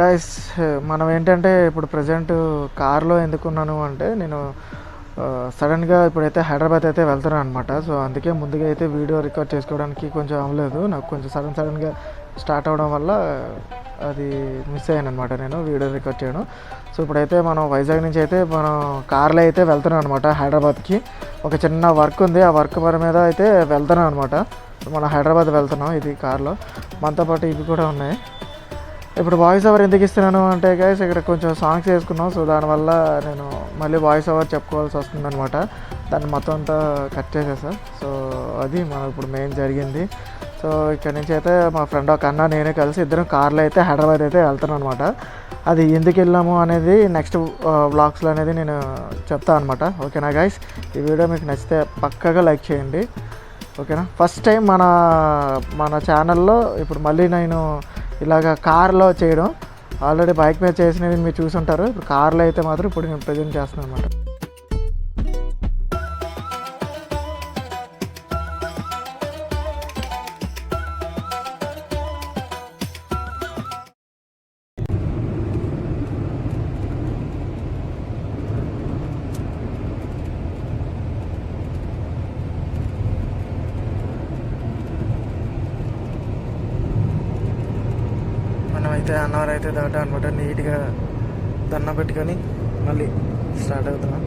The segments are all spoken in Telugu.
గాయస్ మనం ఏంటంటే ఇప్పుడు ప్రజెంట్ కార్లో ఎందుకున్నాను అంటే నేను సడన్గా ఇప్పుడైతే హైదరాబాద్ అయితే వెళ్తున్నాను అనమాట సో అందుకే ముందుగా అయితే వీడియో రికార్డ్ చేసుకోవడానికి కొంచెం అవ్వలేదు. నాకు కొంచెం సడన్ సడన్గా స్టార్ట్ అవ్వడం వల్ల అది మిస్ అయ్యాను అనమాట నేను వీడియో రికార్డ్ చేయడం. సో ఇప్పుడైతే మనం వైజాగ్ నుంచి అయితే మనం కార్లో అయితే వెళ్తున్నాం అనమాట హైదరాబాద్కి. ఒక చిన్న వర్క్ ఉంది. ఆ వర్క్ పని మీద అయితే వెళ్తున్నాం అనమాట మనం హైదరాబాద్ వెళ్తున్నాం ఇది కార్లో మనతో పాటు ఇవి కూడా ఉన్నాయి. ఇప్పుడు వాయిస్ ఓవర్ ఎందుకు ఇస్తున్నాను అంటే గైస్ ఇక్కడ కొంచెం సాంగ్స్ వేసుకున్నాం. సో దానివల్ల నేను మళ్ళీ వాయిస్ ఓవర్ చెప్పుకోవాల్సి వస్తుంది అనమాట దాన్ని మొత్తం అంతా కట్ చేసేసా. సో అది మనం ఇప్పుడు మెయిన్ జరిగింది. సో ఇక్కడ నుంచి అయితే మా ఫ్రెండ్ ఒక అన్న నేనే కలిసి ఇద్దరం కార్లో అయితే హైదరాబాద్ అయితే వెళ్తాను అనమాట అది ఎందుకు వెళ్ళాము అనేది నెక్స్ట్ బ్లాగ్స్లో అనేది నేను చెప్తాను అనమాట ఓకేనా గైస్ ఈ వీడియో మీకు నచ్చితే పక్కగా లైక్ చేయండి. ఓకేనా? ఫస్ట్ టైం మన మన ఛానల్లో ఇప్పుడు మళ్ళీ నేను ఇలాగ కార్లో చేయడం. ఆల్రెడీ బైక్ మీద చేసినవి మీరు చూసుంటారు. ఇప్పుడు కార్లో అయితే మాత్రం ఇప్పుడు నేను ప్రజెంట్ చేస్తున్నాను అనమాట అయితే అన్నవరం అయితే దాటా అనమాట నీట్గా దండం పెట్టుకొని మళ్ళీ స్టార్ట్ అవుతున్నాం.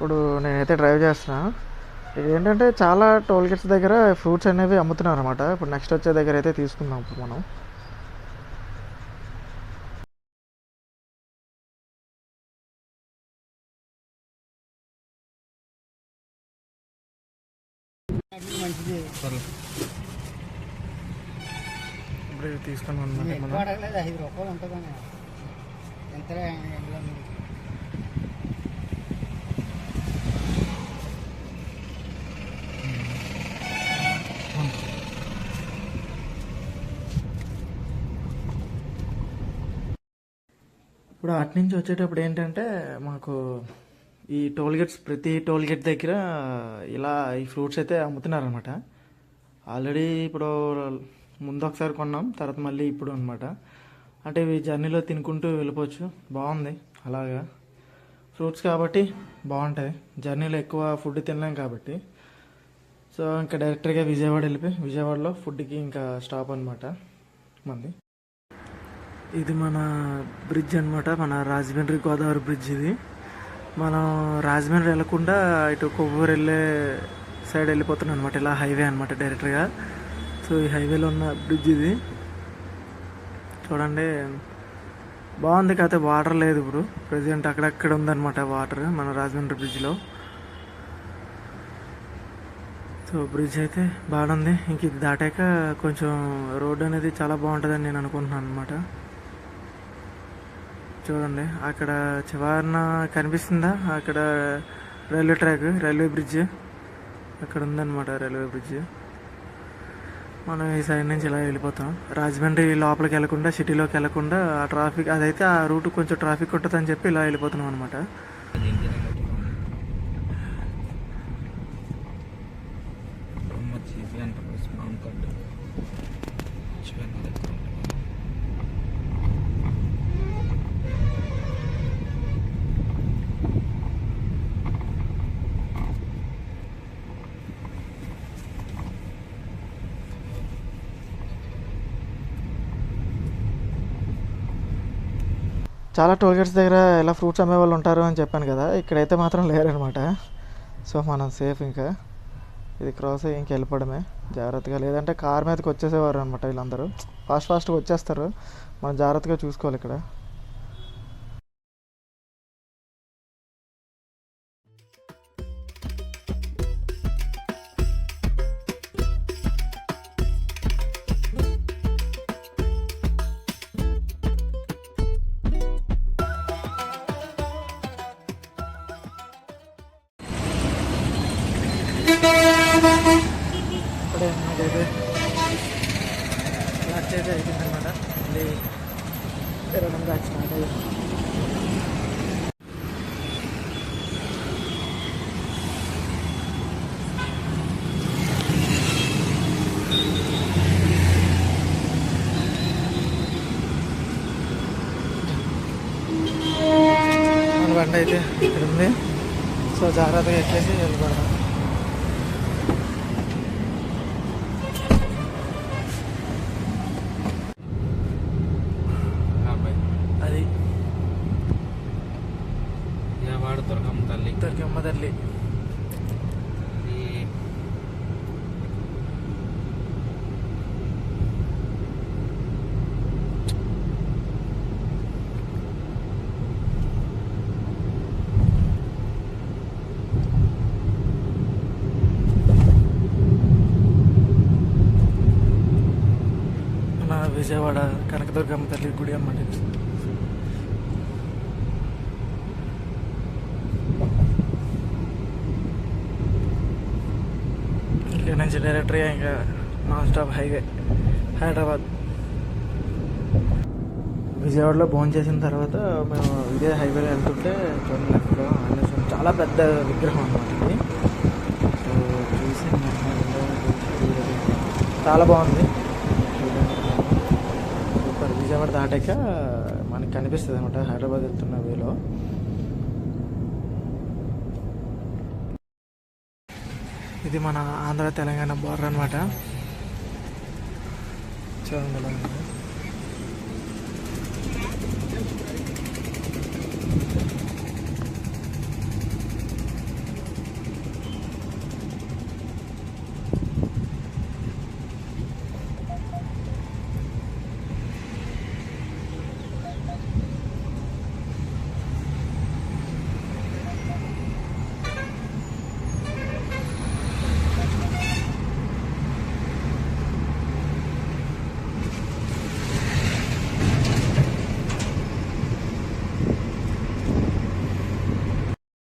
ఇప్పుడు నేనైతే డ్రైవ్ చేస్తున్నా. ఇది ఏంటంటే చాలా టోల్ గేట్స్ దగ్గర ఫ్రూట్స్ అనేవి అమ్ముతున్నారు అనమాట ఇప్పుడు నెక్స్ట్ వచ్చే దగ్గర అయితే తీసుకుందాం ఇప్పుడు మనం. ఇప్పుడు తీసుకున్నాం అనమాట ఎక్కువ మనం అడగలేదు ఐదు రూపాయలు ఉంటుందని ఎంతలే ఎంతలో మీరు ఇప్పుడు అటు నుంచి వచ్చేటప్పుడు ఏంటంటే మాకు ఈ టోల్ గేట్స్ ప్రతి టోల్ గేట్ దగ్గర ఇలా ఈ ఫ్రూట్స్ అయితే అమ్ముతున్నారనమాట ఆల్రెడీ ఇప్పుడు ముందు ఒకసారి కొన్నాం తర్వాత మళ్ళీ ఇప్పుడు అనమాట అంటే ఇవి జర్నీలో తినుకుంటూ వెళ్ళిపోవచ్చు. బాగుంది అలాగా. ఫ్రూట్స్ కాబట్టి బాగుంటాయి. జర్నీలో ఎక్కువ ఫుడ్ తినలేం కాబట్టి. సో ఇంకా డైరెక్ట్గా విజయవాడ వెళ్ళిపోయి విజయవాడలో ఫుడ్కి ఇంకా స్టాప్ అనమాట మంది. ఇది మన బ్రిడ్జ్ అనమాట మన రాజమండ్రి గోదావరి బ్రిడ్జ్ ఇది. మనం రాజమండ్రి వెళ్ళకుండా ఇటు కొవ్వూరు వెళ్ళే సైడ్ వెళ్ళిపోతున్నాం అనమాట ఇలా హైవే అనమాట డైరెక్ట్గా. సో ఈ హైవేలో ఉన్న బ్రిడ్జ్ ఇది. చూడండి బాగుంది కాకపోతే వాటర్ లేదు ఇప్పుడు. ప్రజెంట్ అక్కడక్కడ ఉందన్నమాట వాటర్ మన రాజమండ్రి బ్రిడ్జ్లో. సో బ్రిడ్జ్ అయితే బాగుంది. ఇంక ఇది దాటాక కొంచెం రోడ్ అనేది చాలా బాగుంటుందని నేను అనుకుంటున్నాను అనమాట చూడండి. అక్కడ చివరన కనిపిస్తుందా? అక్కడ రైల్వే ట్రాక్ రైల్వే బ్రిడ్జ్. అక్కడ ఉందన్నమాట రైల్వే బ్రిడ్జ్. మనం ఈ సైడ్ నుంచి ఇలా వెళ్ళిపోతాం. రాజమండ్రి లోపలికి వెళ్ళకుండా సిటీలోకి వెళ్ళకుండా ఆ ట్రాఫిక్ అదైతే ఆ రూట్ కొంచెం ట్రాఫిక్ ఉంటుందని చెప్పి ఇలా వెళ్ళిపోతున్నాం అనమాట చాలా టోల్ గేట్స్ దగ్గర ఎలా ఫ్రూట్స్ అమ్మే వాళ్ళు ఉంటారు అని చెప్పాను కదా ఇక్కడైతే మాత్రం లేరనమాట. సో మనం సేఫ్ ఇంకా. ఇది క్రాస్ అయ్యి ఇంక వెళ్ళిపోవడమే. జాగ్రత్తగా లేదంటే కార్ మీదకి వచ్చేసేవారు అనమాట వీళ్ళందరూ ఫాస్ట్ ఫాస్ట్గా వచ్చేస్తారు. మనం జాగ్రత్తగా చూసుకోవాలి ఇక్కడ. ఇప్పుడే నాకైతే లాస్ట్ అయితే అయిపోయింది అనమాట మళ్ళీ తిరగడం బ్యాక్ స్టార్ట్ అయ్యింది బండి అయితే ఇక్కడ ఉంది. సో జాగ్రత్తగా ఎక్కేసి వెళ్ళిపోతాం అది వాడు దొరకమ్మ తల్లి దొరికమ్మ తల్లి ఈ మన విజయవాడ కనకదుర్గమ్మ తల్లి గుడి అన్నమాట ఇది. ఇక్కడ నుంచి డైరెక్ట్గా ఇంకా నాన్ స్టాప్ హైవే హైదరాబాద్. విజయవాడలో భోజనం చేసిన తర్వాత మేము ఇదే హైవేలో వెళ్తుంటే చూడండి ఆంజనేయ చాలా పెద్ద విగ్రహం అనమాట ఇది. సో చూసి చాలా బాగుంది. సూపర్ దాటాక మనకి కనిపిస్తుంది అనమాట హైదరాబాద్ వెళ్తున్న వేలో. ఇది మన ఆంధ్ర తెలంగాణ బోర్డర్ అనమాట చూడండి ఎలా ఉందో.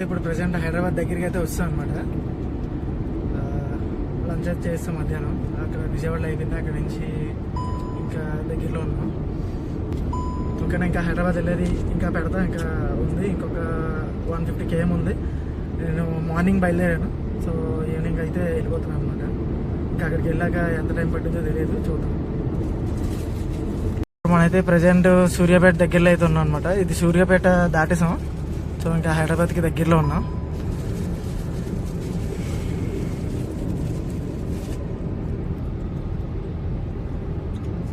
ఇప్పుడు ప్రజెంట్ హైదరాబాద్ దగ్గరికి అయితే వస్తాం అనమాట లంచ్ అయితే చేస్తాం మధ్యాహ్నం. అక్కడ విజయవాడలో అయిపోయింది. అక్కడ నుంచి ఇంకా దగ్గరలో ఉన్నాం. ఇంకా ఇంకా హైదరాబాద్ వెళ్ళేది ఇంకా పెడతా. ఇంకా ఉంది. ఇంకొక వన్ ఫిఫ్టీ కేఎం ఉంది. నేను మార్నింగ్ బయలుదేరాను. సో ఈవినింగ్ అయితే వెళ్ళిపోతున్నాను అనమాట ఇంకా అక్కడికి వెళ్ళాక ఎంత టైం పట్టిందో తెలియదు. చూద్దాం. మనమైతే ప్రజెంట్ సూర్యాపేట దగ్గరలో అయితే ఉన్నాం అనమాట ఇది సూర్యాపేట దాటేసాం. సో ఇంకా హైదరాబాద్కి దగ్గరలో ఉన్నాం.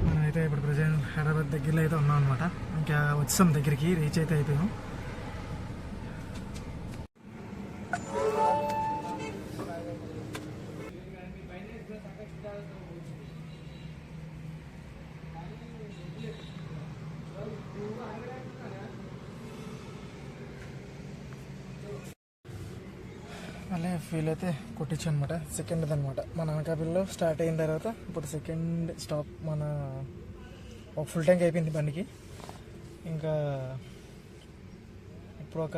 మనమైతే ఇప్పుడు ప్రజెంట్ హైదరాబాద్ దగ్గరలో అయితే ఉన్నాం అనమాట ఇంకా వచ్చాం దగ్గరికి రీచ్ అయితే అయిపోయాం. మళ్ళీ ఫీల్ అయితే కొట్టించు అనమాట సెకండ్ అనమాట మన అనకాపల్లిలో స్టార్ట్ అయిన తర్వాత ఇప్పుడు సెకండ్ స్టాప్ మన ఒక ఫుల్ ట్యాంక్ అయిపోయింది బండికి. ఇంకా ఇప్పుడు ఒక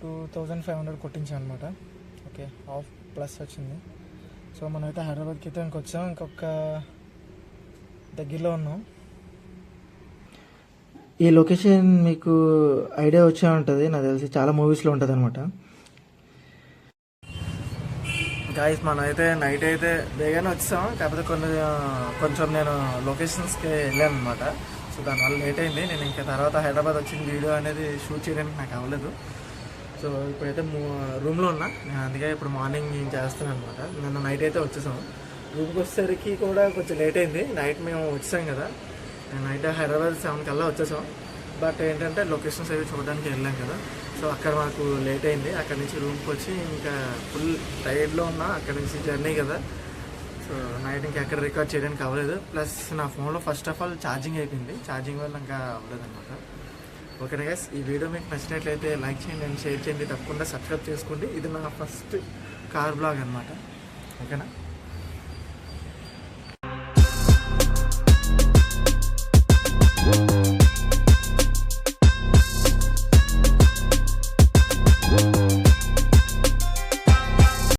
టూ థౌజండ్ ఫైవ్ హండ్రెడ్ కొట్టించాం అనమాట ఓకే హాఫ్ ప్లస్ వచ్చింది. సో మనమైతే హైదరాబాద్కి అయితే ఇంకొచ్చాం ఇంకొక దగ్గరలో ఉన్నాం. ఈ లొకేషన్ మీకు ఐడియా వచ్చే ఉంటుంది. నాకు తెలిసి చాలా మూవీస్లో ఉంటుంది అనమాట గాయస్ మనం అయితే నైట్ అయితే బేగానే వచ్చాం కాకపోతే కొన్ని కొంచెం నేను లొకేషన్స్కి వెళ్ళాను అనమాట సో దానివల్ల లేట్ అయింది. నేను ఇంకా తర్వాత హైదరాబాద్ వచ్చిన వీడియో అనేది షూట్ చేయడానికి నాకు అవ్వలేదు. సో ఇప్పుడైతే రూమ్లో ఉన్నా. నేను అందుకే ఇప్పుడు మార్నింగ్ నేను చేస్తున్నాను అనమాట నిన్న నైట్ అయితే వచ్చేసాం రూమ్కి వచ్చేసరికి కూడా కొంచెం లేట్ అయింది. నైట్ మేము వచ్చాం కదా. నైట్ హైదరాబాద్ సెవెన్ కల్లా వచ్చేసాం. బట్ ఏంటంటే లొకేషన్స్ అవి చూడడానికి వెళ్ళాం కదా. సో అక్కడ మాకు లేట్ అయింది. అక్కడ నుంచి రూమ్కి వచ్చి ఇంకా ఫుల్ టైర్డ్లో ఉన్నా అక్కడ నుంచి జర్నీ కదా. సో నైట్ ఇంకా ఎక్కడ రికార్డ్ చేయడానికి అవ్వలేదు. ప్లస్ నా ఫోన్లో ఫస్ట్ ఆఫ్ ఆల్ ఛార్జింగ్ అయిపోయింది. ఛార్జింగ్ వల్ల ఇంకా అవ్వలేదు అనమాట ఓకేనా గైస్ ఈ వీడియో మీకు నచ్చినట్లయితే లైక్ చేయండి అండ్ షేర్ చేయండి. తప్పకుండా సబ్స్క్రైబ్ చేసుకోండి. ఇది నా ఫస్ట్ కార్ బ్లాగ్ అనమాట ఓకేనా?